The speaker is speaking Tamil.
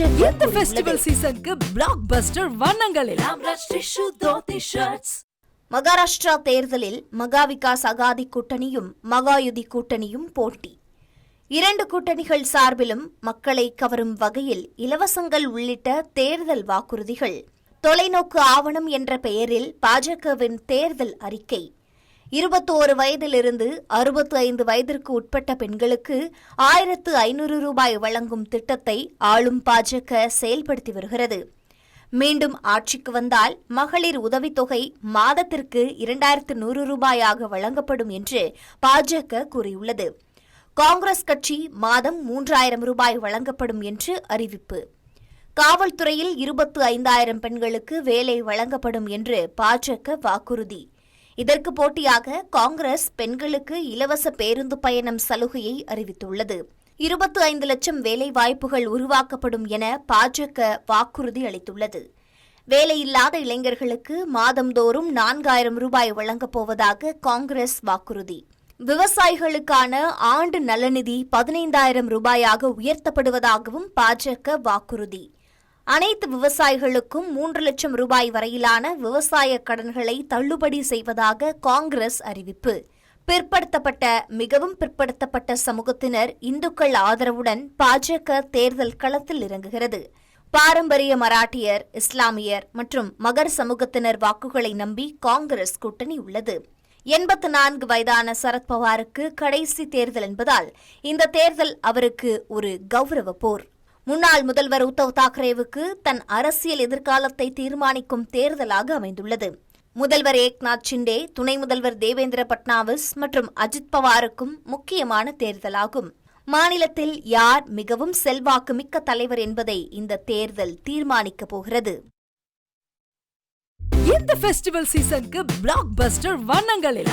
இந்த ஃபெஸ்டிவல் சீசனுக்கு பிளாக் பஸ்டர் வண்ணங்களில்? மகாராஷ்டிரா தேர்தலில் மகா விகாஸ் அகாதி கூட்டணியும் மகாயுதி கூட்டணியும் போட்டி. இரண்டு கூட்டணிகள் சார்பிலும் மக்களை கவரும் வகையில் இலவசங்கள் உள்ளிட்ட தேர்தல் வாக்குறுதிகள். தொலைநோக்கு ஆவணம் என்ற பெயரில் பாஜகவின் தேர்தல் அறிக்கை. இருபத்தோரு வயதிலிருந்து அறுபத்து ஐந்து வயதிற்கு உட்பட்ட பெண்களுக்கு ஆயிரத்து ஐநூறு ரூபாய் வழங்கும் திட்டத்தை ஆளும் பாஜக செயல்படுத்தி வருகிறது. மீண்டும் ஆட்சிக்கு வந்தால் மகளிர் உதவித்தொகை மாதத்திற்கு இரண்டாயிரத்து நூறு ரூபாயாக வழங்கப்படும் என்று பாஜக கூறியுள்ளது. காங்கிரஸ் கட்சி மாதம் மூன்றாயிரம் ரூபாய் வழங்கப்படும் என்று அறிவிப்பு. காவல்துறையில் இருபத்து ஐந்தாயிரம் பெண்களுக்கு வேலை வழங்கப்படும் என்று பாஜக வாக்குறுதி. இதற்கு போட்டியாக காங்கிரஸ் பெண்களுக்கு இலவச பேருந்து பயணம் சலுகையை அறிவித்துள்ளது. இருபத்து ஐந்து லட்சம் வேலைவாய்ப்புகள் உருவாக்கப்படும் என பாஜக வாக்குறுதி அளித்துள்ளது. வேலையில்லாத இளைஞர்களுக்கு மாதந்தோறும் நான்காயிரம் ரூபாய் வழங்கப் போவதாக காங்கிரஸ் வாக்குறுதி. விவசாயிகளுக்கான ஆண்டு நலநிதி பதினைந்தாயிரம் ரூபாயாக உயர்த்தப்படுவதாகவும் பாஜக வாக்குறுதி. அனைத்து விவசாயிகளுக்கும் மூன்று லட்சம் ரூபாய் வரையிலான விவசாய கடன்களை தள்ளுபடி செய்வதாக காங்கிரஸ் அறிவிப்பு. பிற்படுத்தப்பட்ட மிகவும் பிற்படுத்தப்பட்ட சமூகத்தினர் இந்துக்கள் ஆதரவுடன் பாஜக தேர்தல் களத்தில் இறங்குகிறது. பாரம்பரிய மராட்டியர் இஸ்லாமியர் மற்றும் மகர் சமூகத்தினர் வாக்குகளை நம்பி காங்கிரஸ் கூட்டணி உள்ளது. எண்பத்து நான்கு வயதான சரத்பவாருக்கு கடைசி தேர்தல் என்பதால் இந்த தேர்தல் அவருக்கு ஒரு கௌரவ போர். முன்னாள் முதல்வர் உத்தவ் தாக்கரேவுக்கு தன் அரசியல் எதிர்காலத்தை தீர்மானிக்கும் தேர்தலாக அமைந்துள்ளது. முதல்வர் ஏக்நாத் ஷிண்டே துணை முதல்வர் தேவேந்திர பட்னாவிஸ் மற்றும் அஜித் பவாருக்கும் முக்கியமான தேர்தலாகும். மாநிலத்தில் யார் மிகவும் செல்வாக்கு மிக்க தலைவர் என்பதை இந்த தேர்தல் தீர்மானிக்கப் போகிறது. இந்த ஃபெஸ்டிவல் சீசனுக்கு பிளாக் பஸ்டர் வண்ணங்களில்.